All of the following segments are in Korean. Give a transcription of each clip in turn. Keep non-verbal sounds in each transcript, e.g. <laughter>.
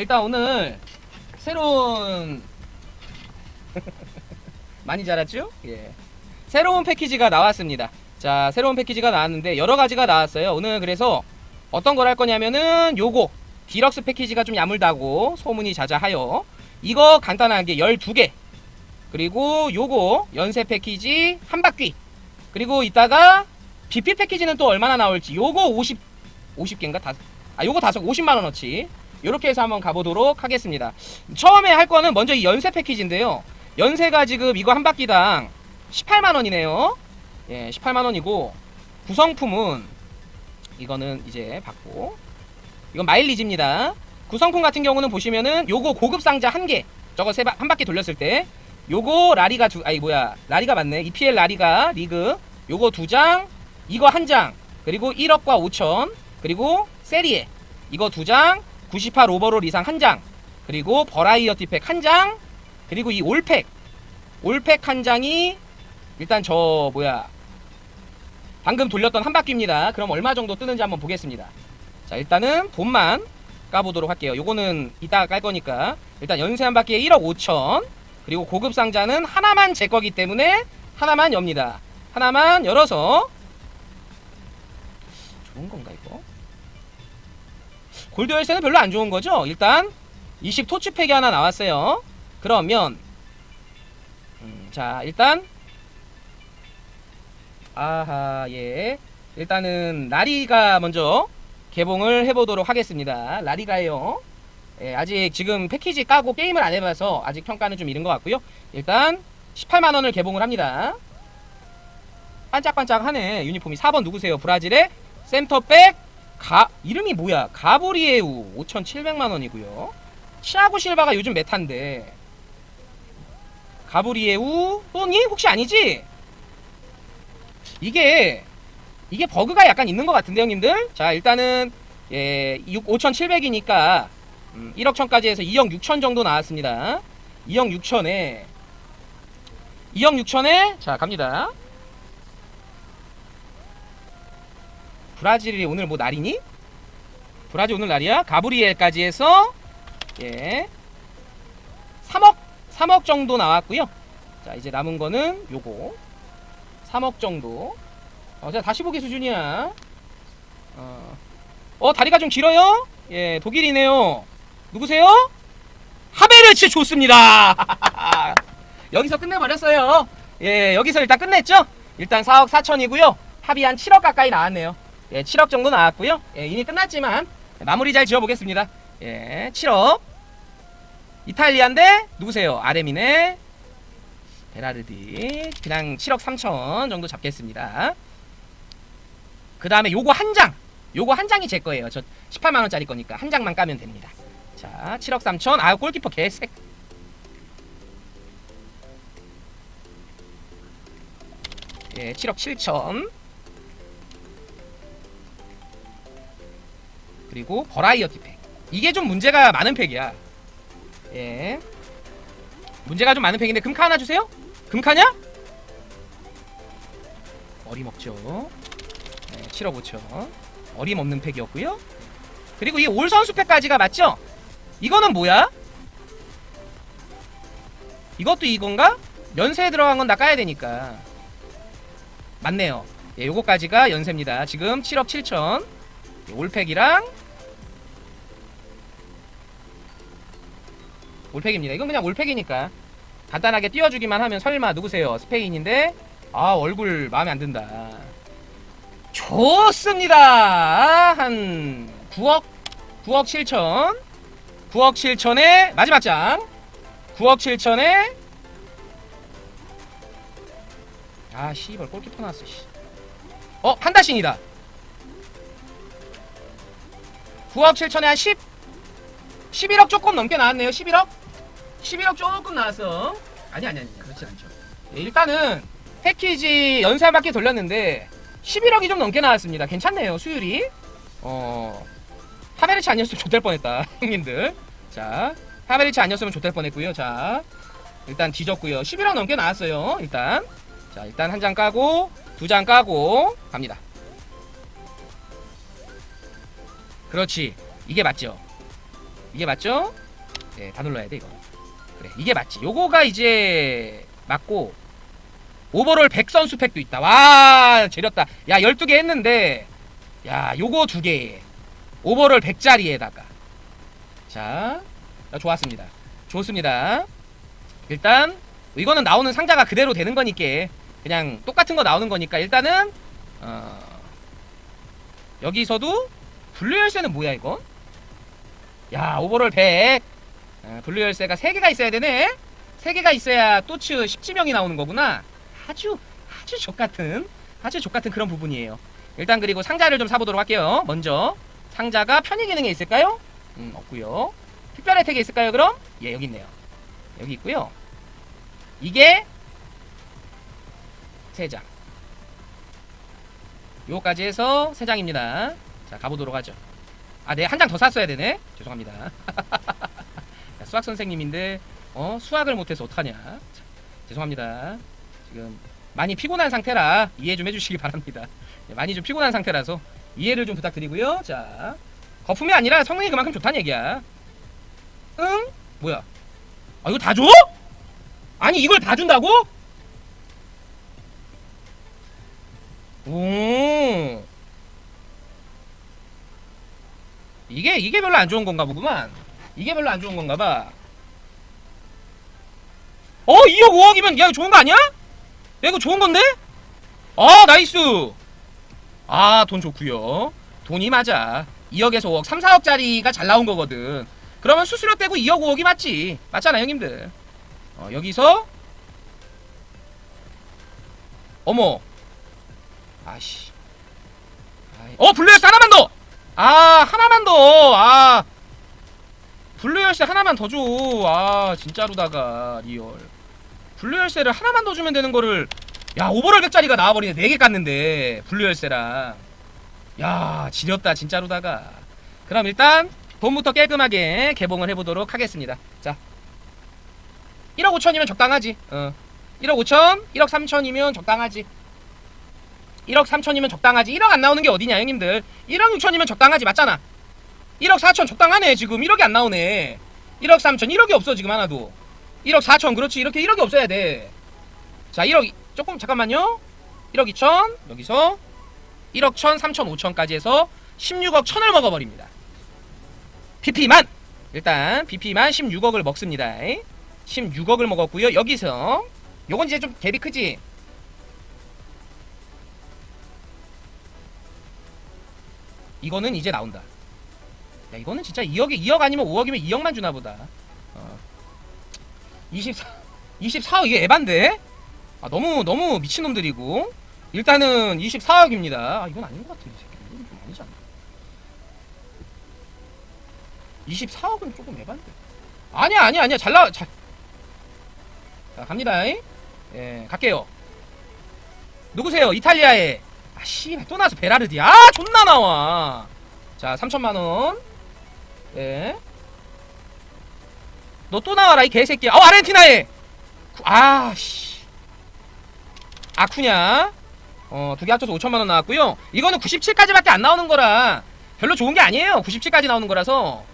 일단 오늘 새로운 <laughs> 많이 자랐죠? 예. 새로운 패키지가 나왔습니다. 자, 새로운 패키지가 나왔는데 여러 가지가 나왔어요. 오늘 그래서 어떤 걸 할 거냐면은 요거 디럭스 패키지가 좀 야물다고 소문이 자자하여 이거 간단하게 12개 그리고 요거 연세 패키지 한 바퀴 그리고 이따가 BP 패키지는 또 얼마나 나올지 요거 50 50개인가 다 아, 요거 다섯 50만 원어치. 요렇게 해서 한번 가보도록 하겠습니다. 처음에 할 거는 먼저 이 연세 패키지인데요. 연세가 지금 이거 한 바퀴당 18만 원이네요. 예, 18만 원이고 구성품은 이거는 이제 받고 이건 마일리지입니다. 구성품 같은 경우는 보시면은 요거 고급 상자 한 개. 저거 세 바, 한 바퀴 돌렸을 때 요거 라리가 두 아니 뭐야 라리가 맞네 EPL 라리가 리그 요거 두 장 이거 한 장 그리고 1억과 5천 그리고 세리에 이거 두 장 98 오버롤 이상 한 장 그리고 버라이어티 팩 한 장 그리고 이 올팩 올팩 한 장이 일단 저 뭐야 방금 돌렸던 한 바퀴입니다. 그럼 얼마 정도 뜨는지 한번 보겠습니다. 자 일단은 돈만 까보도록 할게요. 요거는 이따가 깔 거니까. 일단 연세 한 바퀴에 1억 5천 그리고 고급 상자는 하나만 제 거기 때문에 하나만 엽니다. 하나만 열어서 좋은 건가 이거? 골드 열쇠는 별로 안 좋은 거죠? 일단 20 토치팩이 하나 나왔어요. 그러면 음, 자 일단 아하 예 일단은 라리가 먼저 개봉을 해보도록 하겠습니다. 라리가요. 예, 아직 지금 패키지 까고 게임을 안 해봐서 아직 평가는 좀 이른 것 같고요. 일단 18만 원을 개봉을 합니다. 반짝반짝하네 유니폼이 4번 누구세요? 브라질의 센터백 가 이름이 뭐야? 가브리에우 5,700만 원이고요. 치아고 실바가 요즘 메타인데 가브리에우 또니 혹시 아니지? 이게 이게 버그가 약간 있는 것 같은데 형님들. 자 일단은 예 6, 5,700이니까 음, 1억 천까지 해서 2억 6천 정도 나왔습니다. 2억 6천에 2억 6천에 자 갑니다. 브라질이 오늘 뭐 날이니? 브라질 오늘 날이야? 가브리엘까지 해서 예 3억 3억 정도 나왔고요. 자 이제 남은 거는 요거 3억 정도. 어, 자 다시 보기 수준이야. 어, 어 다리가 좀 길어요? 예 독일이네요. 누구세요? 하베르츠 좋습니다. <laughs> 여기서 끝내버렸어요. 예 여기서 일단 끝냈죠? 일단 4억 4천이고요. 합이 한 7억 가까이 나왔네요. 예, 7억 정도 나왔고요. 예, 이미 끝났지만 마무리 잘 지어보겠습니다. 예, 7억. 이탈리아인데 누구세요? 아레미네. 베라르디. 그냥 7억 3천 정도 잡겠습니다. 그 다음에 요거 한 장. 요거 한 장이 제 거예요. 저 18만 원짜리 거니까 한 장만 까면 됩니다. 자, 7억 3천. 아, 골키퍼 개색. 예, 7억 7천. 그리고 버라이어티 팩. 이게 좀 문제가 많은 팩이야. 예. 문제가 좀 많은 팩인데 금카 하나 주세요. 금카냐? 어림없죠. 네, 7억 5천. 어림없는 팩이었고요. 그리고 이 올 선수 팩까지가 맞죠? 이거는 뭐야? 이것도 이건가? 연세에 들어간 건 다 까야 되니까. 맞네요. 예, 요거까지가 연세입니다. 지금 7억 7천. 올팩이랑 올팩입니다. 이건 그냥 올팩이니까 간단하게 띄워주기만 하면 설마 누구세요? 스페인인데 아 얼굴 마음에 안 든다. 좋습니다. 한 9억 9억 7천 9억 7천에 마지막 장 9억 7천에 아 씨발 골키퍼 나왔어 씨. 어 판다신이다 9억 7천에 한 10, 11억 조금 넘게 나왔네요. 11억? 11억 조금 나왔어. 아니, 아니, 아니, 그렇지 않죠. 예, 일단은 패키지 연세 한 바퀴 돌렸는데 11억이 좀 넘게 나왔습니다. 괜찮네요, 수율이. 어, 하베르치 아니었으면 좋될 뻔했다, <laughs> 형님들. 자, 하베르치 아니었으면 좋될 뻔했고요. 자, 일단 뒤졌고요. 11억 넘게 나왔어요, 일단. 자, 일단 한 장 까고, 두 장 까고, 갑니다. 그렇지. 이게 맞죠. 이게 맞죠? 네, 다 눌러야 돼 이거. 그래, 이게 맞지. 요거가 이제 맞고 오버롤 100 선수 팩도 있다. 와, 지렸다. 야, 12개 했는데 야, 요거 두 개. 오버롤 100짜리에다가. 자, 야, 좋았습니다. 좋습니다. 일단 이거는 나오는 상자가 그대로 되는 거니까 그냥 똑같은 거 나오는 거니까 일단은 어, 여기서도 분류 열쇠는 뭐야 이거? 야 오버롤 100 어, 분류 열쇠가 3개가 있어야 되네. 3개가 있어야 또츠 10지명이 나오는 거구나. 아주 아주 족같은 아주 족같은 그런 부분이에요. 일단 그리고 상자를 좀 사보도록 할게요. 먼저 상자가 편의 기능에 있을까요? 음 없고요. 특별 혜택이 있을까요 그럼? 예 여기 있네요. 여기 있고요. 이게 3장. 요거까지 해서 3장입니다. 자 가보도록 하죠. 아, 네, 한 장 더 샀어야 되네. 죄송합니다. <laughs> 자, 수학 선생님인데, 어, 수학을 못해서 어떡하냐. 자, 죄송합니다. 지금 많이 피곤한 상태라 이해 좀 해주시기 <laughs> 바랍니다. 네, 많이 좀 피곤한 상태라서 이해를 좀 부탁드리고요. 자, 거품이 아니라 성능이 그만큼 좋다는 얘기야. 응? 뭐야? 아, 이거 다 줘? 아니, 이걸 다 준다고? 오. 이게 이게 별로 안 좋은 건가 보구만. 이게 별로 안 좋은 건가 봐. 어, 2억 5억이면 야 이거 좋은 거 아니야? 야 이거 좋은 건데? 아, 나이스. 아, 돈 좋고요. 돈이 맞아. 2억에서 5억, 3, 4억짜리가 잘 나온 거거든. 그러면 수수료 떼고 2억 5억이 맞지. 맞잖아, 형님들. 어, 여기서 어머. 아씨. 어, 블루에스 하나만 더. 아 하나만 더. 아 블루 열쇠 하나만 더 줘. 아 진짜로다가 리얼. 블루 열쇠를 하나만 더 주면 되는 거를 야 오버롤 100짜리가 나와버리네. 4개 깠는데 블루 열쇠랑. 야 지렸다 진짜로다가. 그럼 일단 돈부터 깔끔하게 개봉을 해보도록 하겠습니다. 자 1억 5천이면 적당하지. 어. 1억 5천, 1억 3천이면 적당하지. 1억 3천이면 적당하지 1억 안 나오는 게 어디냐 형님들 1억 6천이면 적당하지 맞잖아 1억 4천 적당하네 지금. 1억이 안 나오네. 1억 3천 1억이 없어 지금 하나도. 1억 4천 그렇지. 이렇게 1억이 없어야 돼자 1억 이- 조금 잠깐만요. 1억 2천 여기서. 1억 1천 3천 5천까지 해서 16억 천을 먹어버립니다. PP만. 일단 BP만 16억을 먹습니다. 16억을 먹었고요. 여기서. 요건 이제 좀 갭이 크지? 이거는 이제 나온다. 야, 이거는 진짜 2억에 2억 아니면 5억이면 2억만 주나 보다. 어. 24 24억 이게 에반데? 아, 너무 너무 미친놈들이고. 일단은 24억입니다. 아, 이건 아닌 것 같아. 이 새끼. 이건 좀 아니지 않나? 24억은 조금 에반데. 아니야, 아니야, 아니야. 잘 나와. 잘. 자, 갑니다. 예, 갈게요. 누구세요? 이탈리아에. 아, 씨발, 또 나와서 베라르디. 아, 존나 나와. 자, 3천만원. 예. 너 또 나와라, 이 개새끼야. 어, 아르헨티나에! 구- 아, 씨. 아쿠냐. 어, 두 개 합쳐서 5천만 원 나왔고요 이거는 97까지밖에 안 나오는 거라 별로 좋은 게 아니에요. 97까지 나오는 거라서.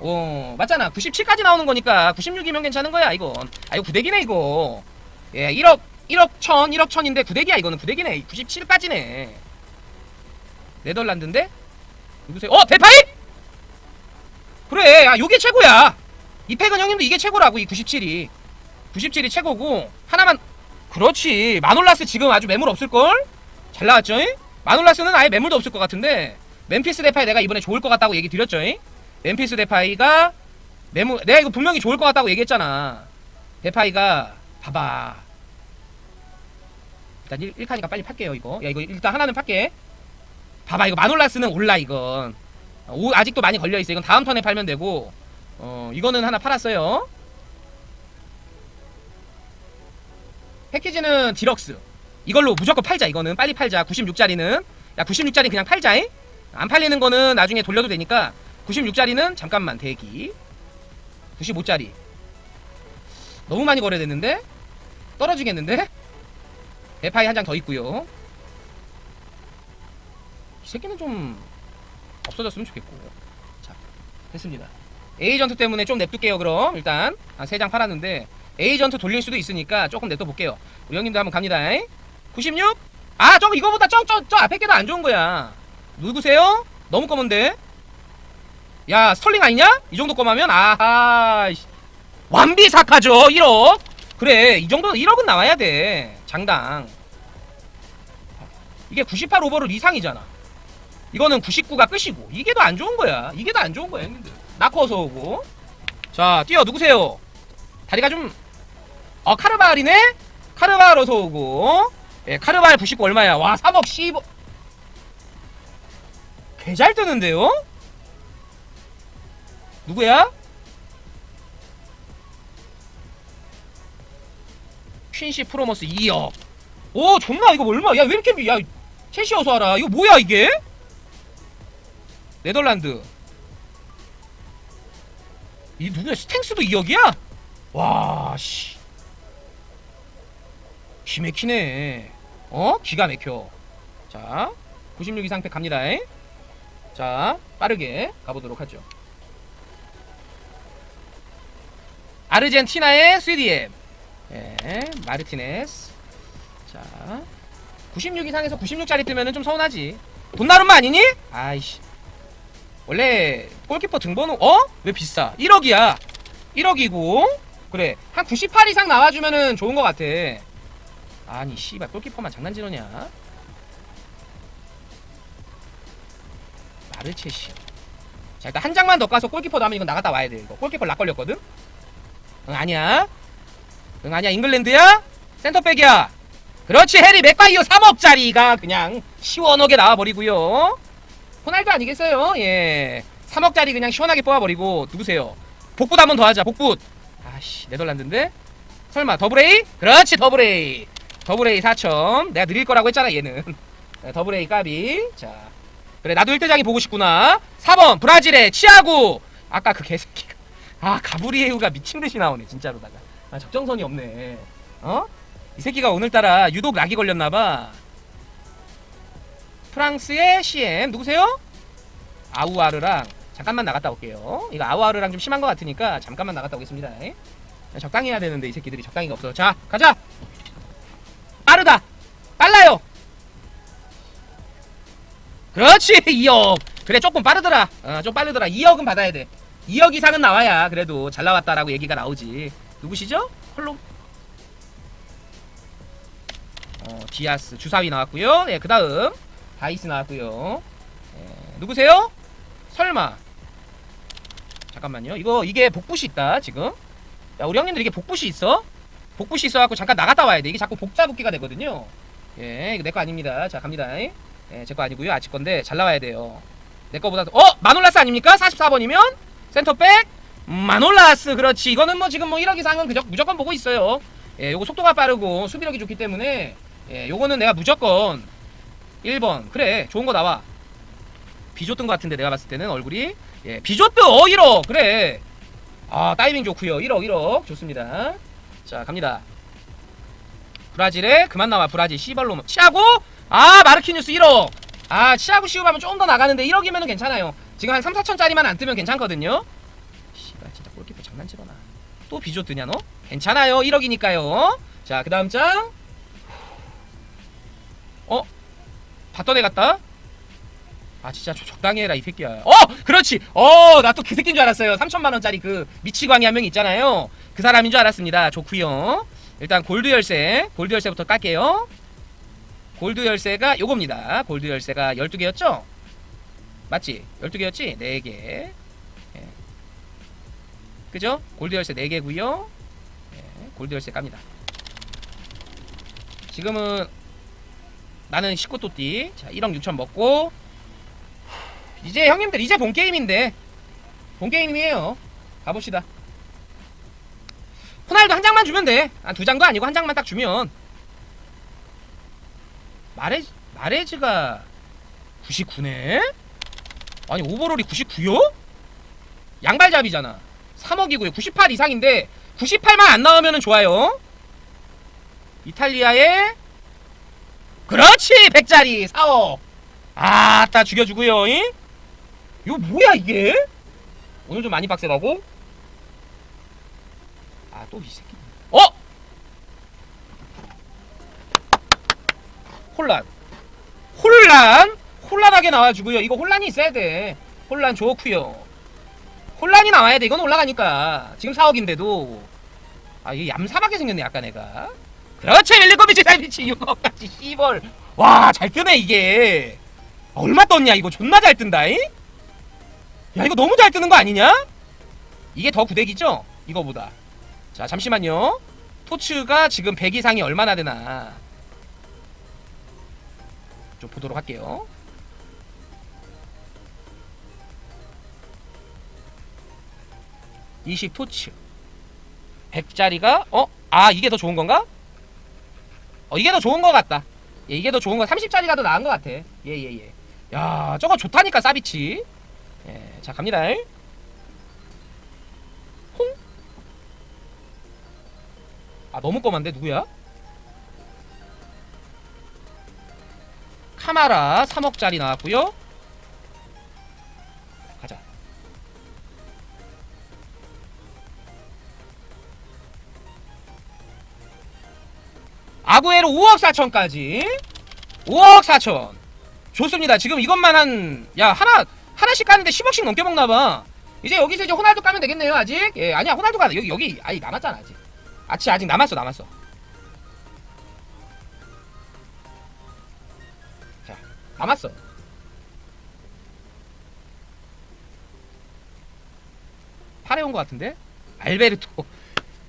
어, 맞잖아. 97까지 나오는 거니까 96이면 괜찮은 거야, 이건. 아, 이거 구대기네, 이거. 예, 1억 1억 천, 1억 천인데 구대기야 이거는 구대기네. 97까지네. 네덜란드인데? 누구세요? 어, 대파이? 그래, 야, 요게 최고야. 이 팩은 형님도 이게 최고라고, 이 97이. 97이 최고고, 하나만, 그렇지. 마놀라스 지금 아주 매물 없을걸? 잘 나왔죠? 잉? 마놀라스는 아예 매물도 없을 것 같은데, 멤피스 대파이 내가 이번에 좋을 것 같다고 얘기 드렸죠? 잉? 멤피스 대파이가 매물, 내가 이거 분명히 좋을 것 같다고 얘기했잖아. 대파이가, 봐봐. 일단 1, 1칸이니까 빨리 팔게요 이거 야 이거 일단 하나는 팔게 봐봐 이거 마놀라스는 올라 이건 어, 오, 아직도 많이 걸려있어 이건 다음 턴에 팔면 되고. 어 이거는 하나 팔았어요. 패키지는 디럭스. 이걸로 무조건 팔자 이거는. 빨리 팔자. 96짜리는. 야 96짜리 그냥 팔자잉? 안 팔리는 거는 나중에 돌려도 되니까 96짜리는 잠깐만 대기. 95짜리. 너무 많이 거래됐는데? 떨어지겠는데? 대파이 한 장 더 있고요. 이 새끼는 좀 없어졌으면 좋겠고. 자, 됐습니다. 에이전트 때문에 좀 냅둘게요 그럼 일단 아, 3장 팔았는데 에이전트 돌릴 수도 있으니까 조금 냅둬 볼게요 우리 형님들 한번 갑니다 96? 아 저거 이거보다 저, 저, 저 앞에 게 더 안 좋은 거야 누구세요? 너무 검은데 야 스털링 아니냐? 이 정도 검하면 아하 씨. 완비사카죠 1억 그래 이 정도는 1억은 나와야 돼 장당 이게 98 오버롤 이상이잖아 이거는 99가 끝이고 이게 더 안 좋은 거야. 이게 더 안 좋은 거야. 형님들 나코 어서 오고. 자 뛰어. 누구세요? 다리가 좀어 카르발이네? 카르발 어서 오고. 예 카르발 99 얼마야? 와 3억 10억 개잘 뜨는데요? 누구야? 퀸시 프로머스 2억. 오 존나 이거 얼마? 야 왜 이렇게 미- 야 첼시 어서 와라. 이거 뭐야 이게 네덜란드. 이 누구야? 스탱스도 2억이야? 와씨. 기맥히네. 어? 기가 막혀. 자 96 이상 팩 갑니다. 자 빠르게 가보도록 하죠. 아르헨티나의 3DM 예, 마르티네스. 자, 96 이상에서 96짜리 뜨면은 좀 서운하지. 돈나룸마 아니니? 아이씨. 원래 골키퍼 등번호 어? 왜 비싸? 1억이야. 1억이고 그래 한 98 이상 나와주면은 좋은 것 같아. 아니 씨발 골키퍼만 장난치느냐? 마르체 씨. 자 일단 한 장만 더 까서 골키퍼 나면 이건 나갔다 와야 돼. 이거 골키퍼 락 걸렸거든. 응 아니야. 응 아니야 잉글랜드야? 센터백이야. 그렇지 해리 맥과이어 3억짜리가 그냥 시원하게 나와버리고요. 호날두 아니겠어요? 예. 3억짜리 그냥 시원하게 뽑아버리고 누구세요? 복붙 한번 더 하자. 복붙. 아씨 네덜란드인데? 설마 더블 A? 그렇지 더블 A. 더블 A 4천. 내가 느릴 거라고 했잖아 얘는. 네, 더블 A 까비. 자 그래 나도 1대장이 보고 싶구나. 4번 브라질의 치아구. 아까 그 개새끼가. 아 가브리에우가 미친 듯이 나오네 진짜로다가. 아 적정선이 없네. 어? 이 새끼가 오늘따라 유독 락이 걸렸나봐. 프랑스의 CM 누구세요? 아우아르랑 잠깐만 나갔다 올게요. 이거 아우아르랑 좀 심한 것 같으니까 잠깐만 나갔다 오겠습니다. 자, 적당히 해야 되는데 이 새끼들이 적당히가 없어. 자 가자. 빠르다. 빨라요. 그렇지 2억. 그래 조금 빠르더라. 어, 좀 빠르더라. 2억은 받아야 돼. 2억 이상은 나와야 그래도 잘 나왔다라고 얘기가 나오지. 누구시죠? 홀로 어, 디아스 주사위 나왔고요. 예, 그다음 다이스 나왔고요. 예, 누구세요? 설마. 잠깐만요. 이거 이게 복붙이 있다 지금. 야, 우리 형님들 이게 복붙이 있어? 복붙이 있어갖고 잠깐 나갔다 와야 돼. 이게 자꾸 복자 붙기가 되거든요. 예, 이거 내 거 아닙니다. 자, 갑니다. 예, 제 거 아니고요. 아치 건데 잘 나와야 돼요. 내 거보다 더- 어 마놀라스 아닙니까? 44번이면 센터백 마놀라스 그렇지. 이거는 뭐 지금 뭐 1억 이상은 그저 무조건 보고 있어요. 예, 요거 속도가 빠르고 수비력이 좋기 때문에 예, 요거는 내가 무조건 1번. 그래, 좋은 거 나와. 비조뜬 것 같은데 내가 봤을 때는 얼굴이 예, 비조뜨 어 1억. 그래. 아, 다이빙 좋고요. 1억, 1억. 좋습니다. 자, 갑니다. 브라질에 그만 나와. 브라질 시발로 치아고 아, 마르키뉴스 1억. 아, 치아고 시우하면 조금 더 나가는데 1억이면 괜찮아요. 지금 한 3, 4천짜리만 안 뜨면 괜찮거든요. 씨발 진짜 골키퍼 장난치러나. 또 비조뜨냐 너? 괜찮아요. 1억이니까요. 자, 그 다음 장 어? 봤던 애 같다? 아 진짜 저 적당히 해라 이 새끼야 어! 그렇지! 어! 나 또 그 새끼인 줄 알았어요 3천만원짜리 그 미치광이 한 명 있잖아요 그 사람인 줄 알았습니다 좋구요 일단 골드 열쇠 골드 열쇠부터 깔게요 골드 열쇠가 요겁니다 골드 열쇠가 12개였죠? 맞지? 12개였지? 4개 예. 그죠? 골드 열쇠 4개구요 예, 골드 열쇠 깝니다 지금은 나는 19또띠. 자 1억 6천 먹고. 이제 형님들 이제 본 게임인데. 본 게임이에요. 가봅시다. 호날두 한 장만 주면 돼두 장도 아니고 한 장만 딱 주면. 마레 마레즈가 99네? 아니 오버롤이 99요? 양발잡이잖아. 3억이고요. 98 이상인데 98만 안 나오면 은 좋아요. 이탈리아의 그렇지 백짜리 4억 아따 죽여주고요 잉? 이거 뭐야 이게? 오늘 좀 많이 빡세라고? 아 또 이 새끼. 어? 혼란. 혼란? 혼란하게 나와주고요. 이거 혼란이 있어야 돼. 혼란 좋고요. 혼란이 나와야 돼. 이건 올라가니까. 지금 4억인데도. 아 이게 얌삽하게 생겼네 약간 애가 그렇지 윌리코비치 사이비치 6억까지 씨벌. 와잘 뜨네 이게. 얼마 떴냐 이거 존나 잘 뜬다잉? 야 이거 너무 잘 뜨는 거 아니냐? 이게 더 구대기죠? 이거보다. 자 잠시만요. 토츠가 지금 100 이상이 얼마나 되나. 좀 보도록 할게요. (20) 토츠. 100짜리가 어? 아 이게 더 좋은 건가? 어 이게 더 좋은 거 같다. 예, 이게 더 좋은 거 30짜리가 더 나은 거 같아. 예예 예. 야 저거 좋다니까 사비치. 예, 자 갑니다. 홍? 아 너무 껌한데 누구야? 카마라 3억짜리 나왔고요 아구에로 5억 4천까지. 5억 4천. 좋습니다. 지금 이것만 한 야 하나 하나씩 까는데 10억씩 넘게 먹나봐. 이제 여기서 이제 호날두 까면 되겠네요 아직. 예 아니야 호날두가 여기 여기 아니 남았잖아 아직. 아치 아직 남았어 남았어. 자 남았어. 팔해온 것 같은데? 알베르토.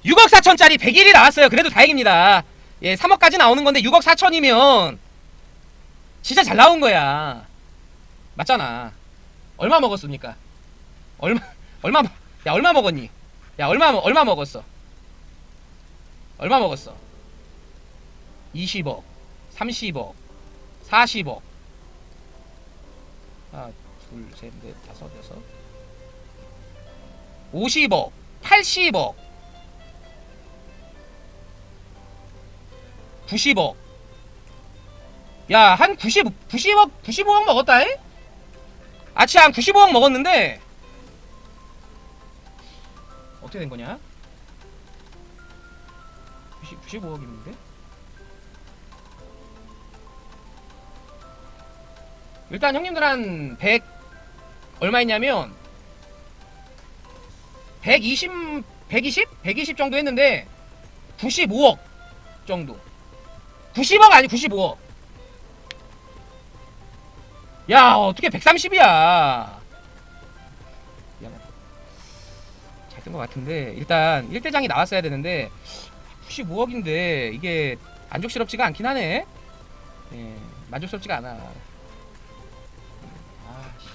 6억 4천짜리 100일이 나왔어요. 그래도 다행입니다 예 3억까지 나오는 건데 6억 4천이면 진짜 잘 나온 거야. 맞잖아. 얼마 먹었습니까? 얼마 <laughs> 얼마 먹- 야 얼마 먹었니? 야 얼마 먹- 얼마 먹었어? 얼마 먹었어? 20억 30억 40억. 하나 둘 셋 넷 다섯 여섯. 50억 80억 90억 야한 90, 90억 95억 먹었다 잉? 아치 한 95억 먹었는데 어떻게 된 거냐? 90, 95억이었는데? 일단 형님들 한 100 얼마 있냐면 120 120? 120 정도 했는데 95억 정도 90억 아니 95억. 야 어떻게 130이야? 잘된것 같은데 일단 1대장이 나왔어야 되는데 95억인데 이게 만족스럽지가 않긴 하네. 예, 만족스럽지가 않아. 음, 아씨.